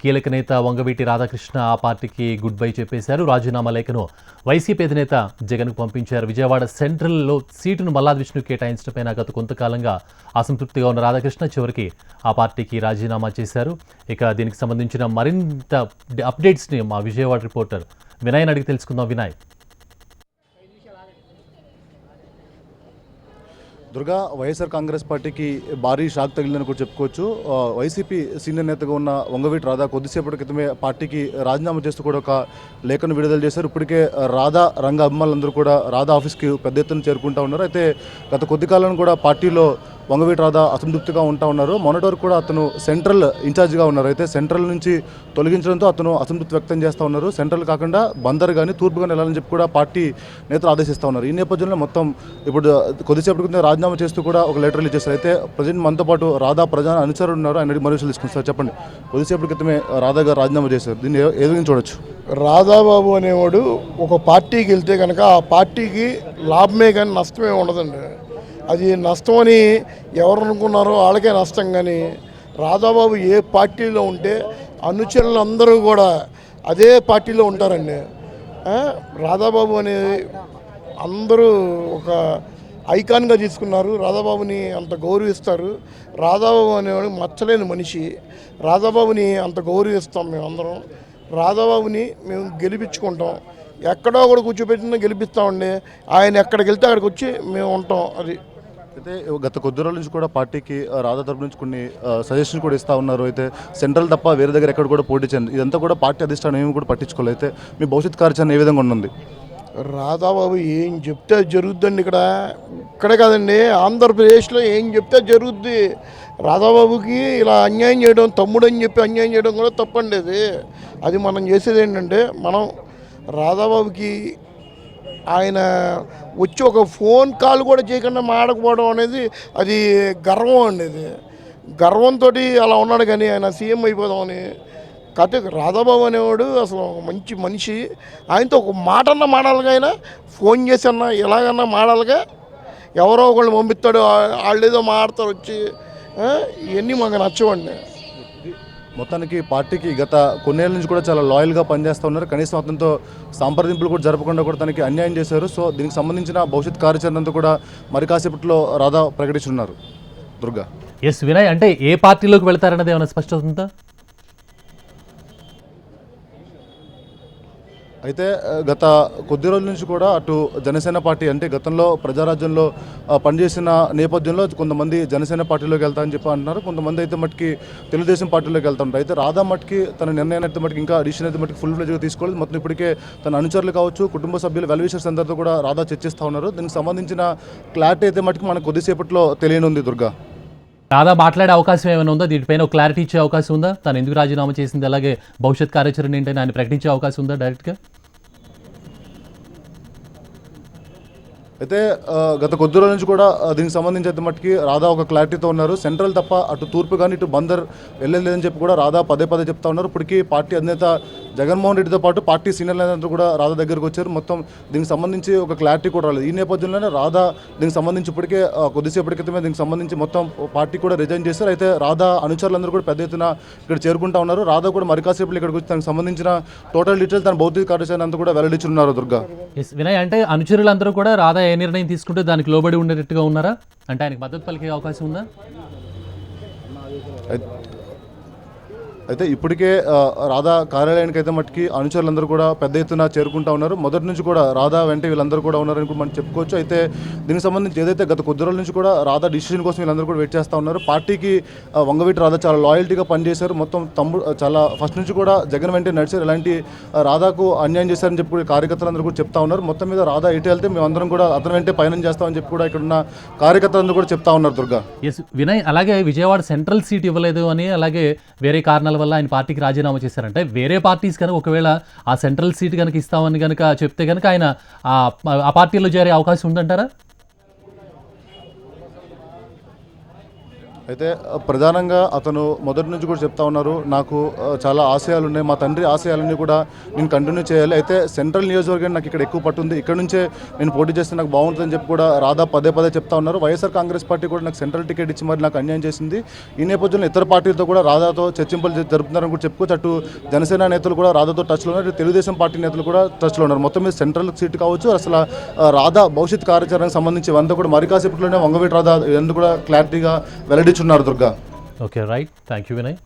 కీలక నేత వంగవీటి రాధాకృష్ణ ఆ పార్టీకి గుడ్ బై చెప్పేశారు. రాజీనామా లేఖను వైసీపీ అధినేత జగన్కు పంపించారు. విజయవాడ సెంట్రల్లో సీటును మల్లాది విష్ణు కేటాయించడంపైన గత కొంతకాలంగా అసంతృప్తిగా ఉన్న రాధాకృష్ణ చివరికి ఆ పార్టీకి రాజీనామా చేశారు. ఇక దీనికి సంబంధించిన మరింత అప్డేట్స్ని మా విజయవాడ రిపోర్టర్ వినయ్ అడిగి తెలుసుకుందాం. వినయ్. దుర్గా వైఎస్ఆర్ కాంగ్రెస్ పార్టీకి భారీ షాక్ తగిలిందని కూడా చెప్పుకోవచ్చు. వైసీపీ సీనియర్ నేతగా ఉన్న వంగవీటి రాధా కొద్దిసేపటి క్రితమే పార్టీకి రాజీనామా చేస్తూ కూడా ఒక లేఖను విడుదల చేశారు. ఇప్పటికే రాధా రంగ అభిమానులందరూ కూడా రాధా ఆఫీస్కి పెద్ద ఎత్తున చేరుకుంటా ఉన్నారు. అయితే గత కొద్ది కాలం కూడా పార్టీలో వంగవీటి రాధా అసంతృప్తిగా ఉంటా ఉన్నారు. మొన్నటి వరకు కూడా అతను సెంట్రల్ ఇన్ఛార్జిగా ఉన్నారు. అయితే సెంట్రల్ నుంచి తొలగించడంతో అతను అసంతృప్తి వ్యక్తం చేస్తూ ఉన్నారు. సెంట్రల్ కాకుండా బందర్ కానీ తూర్పు కానీ వెళ్ళాలని చెప్పి కూడా పార్టీ నేతలు ఆదేశిస్తూ ఉన్నారు. ఈ నేపథ్యంలో మొత్తం ఇప్పుడు కొద్దిసేపటి క్రితం రాజీనామా చేస్తూ కూడా ఒక లెటర్ రిలీజ్ అయితే ప్రజెంట్ మనతో పాటు రాధా ప్రజా అనుచరులు ఉన్నారు. ఆయన మరీ తీసుకుంటారు చెప్పండి. కొద్దిసేపటి క్రితమే రాధా గారు రాజీనామా చేశారు. దీన్ని ఏ- చూడొచ్చు? రాధాబాబు అనేవాడు ఒక పార్టీకి వెళ్తే కనుక ఆ పార్టీకి లాభమే కానీ నష్టమే ఉండదండి. అది నష్టం అని ఎవరు అనుకున్నారో వాళ్ళకే నష్టం కానీ రాధాబాబు ఏ పార్టీలో ఉంటే అనుచరులు అందరూ కూడా అదే పార్టీలో ఉంటారండి. రాధాబాబు అనే అందరూ ఒక ఐకాన్గా తీసుకున్నారు. రాధాబాబుని అంత గౌరవిస్తారు. రాధాబాబు అనేవాడు మచ్చలేని మనిషి. రాధాబాబుని అంత గౌరవిస్తాం మేమందరం. రాధాబాబుని మేము గెలిపించుకుంటాం. ఎక్కడో ఒకటి కూర్చోబెట్టినా గెలిపిస్తామండి. ఆయన ఎక్కడికి వెళ్తే అక్కడికి వచ్చి మేము ఉంటాం. అది అయితే గత కొద్ది రోజుల నుంచి కూడా పార్టీకి రాధా తరపు నుంచి కొన్ని సజెషన్ కూడా ఇస్తా ఉన్నారు. అయితే సెంట్రల్ తప్ప వేరే దగ్గర ఎక్కడ కూడా పోటీ చేయండి ఇదంతా కూడా పార్టీ అధిష్టానం ఏమి కూడా పట్టించుకోలేదు. అయితే మీ భవిష్యత్ కార్యాచరణ ఏ విధంగా ఉంటుంది రాధాబాబు ఏం చెప్తే జరుగుద్దండి ఇక్కడ. ఇక్కడే కాదండి ఆంధ్రప్రదేశ్లో ఏం చెప్తే జరుగుద్ది. రాధాబాబుకి ఇలా అన్యాయం చేయడం తమ్ముడు అని చెప్పి అన్యాయం చేయడం కూడా తప్పండి అది. అది మనం చేసేది ఏంటంటే మనం రాధాబాబుకి ఆయన వచ్చి ఒక ఫోన్ కాల్ కూడా చేయకుండా మాడకపోవడం అనేది అది గర్వం అండి అది గర్వంతో అలా ఉన్నాడు కానీ ఆయన సీఎం అయిపోదామని కాకపోతే రాధాబాబు అనేవాడు అసలు ఒక మంచి మనిషి. ఆయనతో ఒక మాటన్నా మాడాలిగా ఆయన. ఫోన్ చేసి అన్నా ఎలాగన్నా మాడాలిగా. ఎవరో ఒకళ్ళు పంపిస్తాడు వాళ్ళేదో వాళ్ళు ఏదో మాడతారు వచ్చి ఇవన్నీ మాకు నచ్చవండి. మొత్తానికి పార్టీకి గత కొన్నేళ్ళ నుంచి కూడా చాలా లాయల్గా పనిచేస్తూ ఉన్నారు. కనీసం అతనితో సంప్రదింపులు కూడా జరపకుండా కూడా తనకి అన్యాయం చేశారు. సో దీనికి సంబంధించిన భవిష్యత్ కార్యాచరణ అంతా కూడా మరి కాసేపట్లో రాధా ప్రకటించున్నారు దుర్గా. ఎస్ వినయ్ అంటే ఏ పార్టీలోకి వెళ్తారన్నది ఏమైనా స్పష్టత ఉందా? అయితే గత కొద్ది రోజుల నుంచి కూడా అటు జనసేన పార్టీ అంటే గతంలో ప్రజారాజ్యంలో పనిచేసిన నేపథ్యంలో కొంతమంది జనసేన పార్టీలోకి వెళ్తా అని చెప్పి అంటున్నారు. కొంతమంది అయితే మటుకి తెలుగుదేశం పార్టీలోకి వెళ్తుంటారు అయితే రాధా మట్టికి తన నిర్ణయాన్ని అయితే మట్టుకి ఇంకా డిసిషన్ అయితే మట్టుకి ఫుల్ ఫ్లెజ్గా తీసుకోలేదు. మొత్తం ఇప్పటికే తన అనుచరులు కావచ్చు కుటుంబ సభ్యులు వెల్విషర్స్ అందరితో కూడా రాధా చర్చిస్తూ ఉన్నారు. దీనికి సంబంధించిన క్లారిటీ అయితే మటుకి మనకు కొద్దిసేపట్లో తెలియనుంది దుర్గా. దాదా మాట్లాడే అవకాశం ఏమైనా ఉందా? దీనిపైన ఒక క్లారిటీ ఇచ్చే అవకాశం ఉందా? తను ఎందుకు రాజీనామా చేసింది? అలాగే భవిష్యత్ కార్యాచరణ ఏంటని ఆయన ప్రకటించే అవకాశం ఉందా డైరెక్ట్గా అయితే గత కొద్ది రోజుల నుంచి కూడా దీనికి సంబంధించి అయితే మట్టుకి రాధా ఒక క్లారిటీతో ఉన్నారు. సెంట్రల్ తప్ప అటు తూర్పు కానీ ఇటు బందర్ వెళ్ళలేదని చెప్పి కూడా రాధా పదే పదే చెప్తా ఉన్నారు. ఇప్పటికీ పార్టీ అధినేత జగన్మోహన్ రెడ్డితో పాటు పార్టీ సీనియర్ నేతలు కూడా రాధా దగ్గరకు వచ్చారు. మొత్తం దీనికి సంబంధించి ఒక క్లారిటీ కూడా రాలేదు. ఈ నేపథ్యంలోనే రాధా దీనికి సంబంధించి ఇప్పటికే కొద్దిసేపటి క్రితమే దీనికి సంబంధించి మొత్తం పార్టీ కూడా రిజైన్ చేశారు. అయితే రాధా అనుచరులందరూ కూడా పెద్ద ఎత్తున ఇక్కడ చేరుకుంటా ఉన్నారు. రాధా కూడా మరి కాసేపు ఇక్కడికి వచ్చి దానికి సంబంధించిన టోటల్ డీటెయిల్స్ తన భౌతిక కార్యాచరణ అంతా కూడా వెల్లడించున్నారు దుర్గా. వినయ్ అంటే అనుచరులందరూ కూడా రాధా ఏ నిర్ణయం తీసుకుంటే దానికి లోబడి ఉండేటట్టుగా ఉన్నారా? అంటే ఆయనకు మద్దతు పలికే అవకాశం ఉందా? అయితే ఇప్పటికే రాధా కార్యాలయానికి అయితే మట్టుకి అనుచరులందరూ కూడా పెద్ద ఎత్తున చేరుకుంటా ఉన్నారు. మొదటి నుంచి కూడా రాధా వెంట వీళ్ళందరూ కూడా ఉన్నారని కూడా మనం చెప్పుకోవచ్చు. అయితే దీనికి సంబంధించి ఏదైతే గత కొద్ది రోజుల నుంచి కూడా రాధా డిసిషన్ కోసం వీళ్ళందరూ కూడా వెయిట్ చేస్తూ ఉన్నారు. పార్టీకి వంగవీటి రాధా చాలా లాయల్టీగా పనిచేశారు. మొత్తం తమ్ముడు చాలా ఫస్ట్ నుంచి కూడా జగన్ వెంటే నడిచారు. ఇలాంటి రాధాకు అన్యాయం చేశారని చెప్పి కూడా కార్యకర్తలందరూ కూడా చెప్తా ఉన్నారు. మొత్తం మీద రాధా ఇటు వెళ్తే మేమందరం కూడా అతని వెంటే పయనం చేస్తామని చెప్పి కూడా ఇక్కడ ఉన్న కార్యకర్తలందరూ కూడా చెప్తా ఉన్నారు దుర్గా. ఎస్ వినయ్ అలాగే విజయవాడ సెంట్రల్ సీట్ ఇవ్వలేదు అని అలాగే వేరే కారణాలు వల్ల ఆయన పార్టీకి రాజీనామా చేశారంటే వేరే పార్టీస్ కనుక ఒకవేళ ఆ సెంట్రల్ సీట్ కనుక ఇస్తామని కనుక చెప్తే కనుక ఆయన ఆ- ఆ పార్టీలో చేరే అవకాశం ఉందంటారా? అయితే ప్రధానంగా అతను మొదటి నుంచి కూడా చెప్తా ఉన్నారు నాకు చాలా ఆశయాలు ఉన్నాయి మా తండ్రి ఆశయాలన్నీ కూడా నేను కంటిన్యూ చేయాలి. అయితే సెంట్రల్ నియోజకవర్గం నాకు ఇక్కడ ఎక్కువ పట్టుంది. ఇక్కడ నుంచే నేను పోటీ చేస్తే నాకు బాగుంటుందని చెప్పి కూడా రాధా పదే పదే చెప్తా ఉన్నారు. వైఎస్ఆర్ కాంగ్రెస్ పార్టీ కూడా నాకు సెంట్రల్ టికెట్ ఇచ్చి మరి నాకు అన్యాయం చేసింది. ఈ నేపథ్యంలో ఇతర పార్టీలతో కూడా రాధాతో చర్చింపులు జరుపుతున్నారని కూడా చెప్పుకోవచ్చు. అటు జనసేన నేతలు కూడా రాధాతో టచ్లో ఉన్నారు. తెలుగుదేశం పార్టీ నేతలు కూడా టచ్లో ఉన్నారు. మొత్తం మీద సెంట్రల్ సీట్ కావచ్చు. అసలు రాధా భవిష్యత్ కార్యాచరణకు సంబంధించి వంద కూడా మరి కాసేపట్లోనే వంగవీటి రాధా ఎందుకు కూడా క్లారిటీగా ఉన్నారు Durga. Okay right thank you Vinay